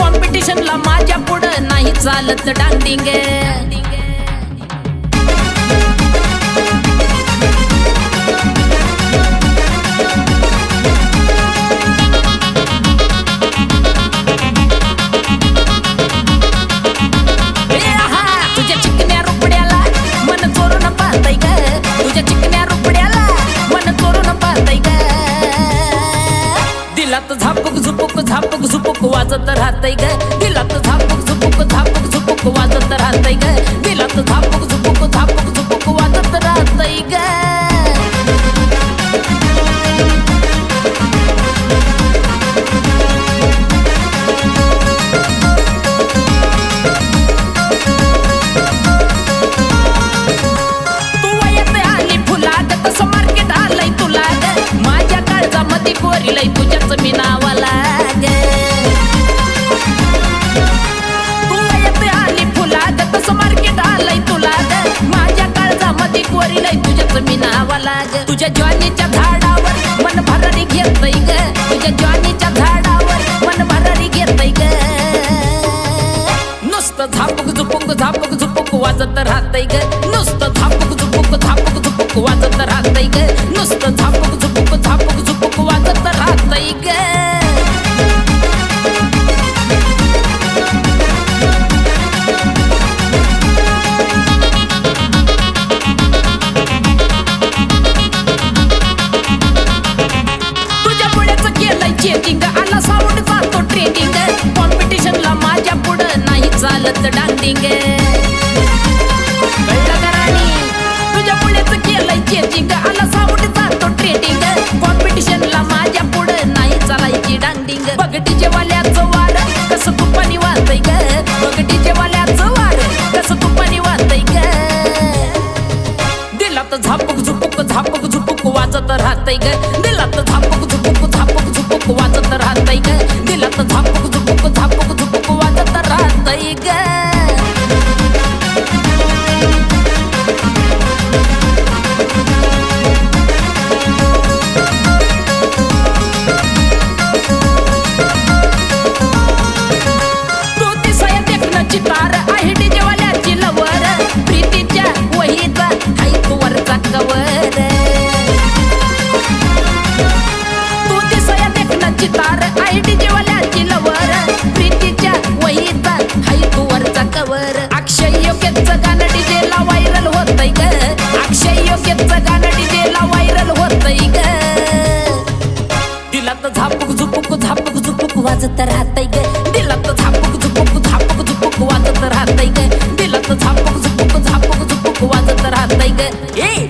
कॉम्पिटिशनला माझ्या पुढं नाही चालत डांडिंग तुझ्या चोरून तुझ्या चोरून झापूक झुपूक झापक झुपूक वाजत राहतय ग. दिलात झापक झुपूक झापक झुपूक वाजत राहतय ग. राज तुझ्या ज्वानीच्या झाडावर मन भरारी घेतय ग. तुझ्या ज्वानीच्या झाडावर मन भरारी घेतय ग. नुसतं झापूक झुपूक झापूक झुपूक वाजत राहतय ग. नुसतं झापूक झुपूक झापूक झुपुक वाजत केलंय चेकिंग आला साऊंड जातो ट्रेडिंग कॉम्पिटिशनला माझ्या पुढं नाही चालत डांडिंग. कळलं का राणी तुझ्या पुढ्याच केलंय चेकिंग आला साऊंड जातो ट्रेडिंग कॉम्पिटिशनला माझ्या पुढं नाही चालायची डांडिंग. बघ डीजे वाल्याचं वार कसं तुपानी वाजतय ग. बघ डीजे वाल्याचं वार कसं तुपानी वाजतय ग. दिलात झापूक झुपूक झापूक झुपूक वाजत राहतय ग. अक्षय गाणं डीजेला व्हायरल होतय ग. दिला तर झापूक झुपूक झापूक झुपूक वाजत राहतय ग. दिला तर झापूक झुपूक झापूक झुपूक वाजत राहतय ग. दिला तर झापूक झुपूक झापूक झुपूक वाजत राहतय ग. ए!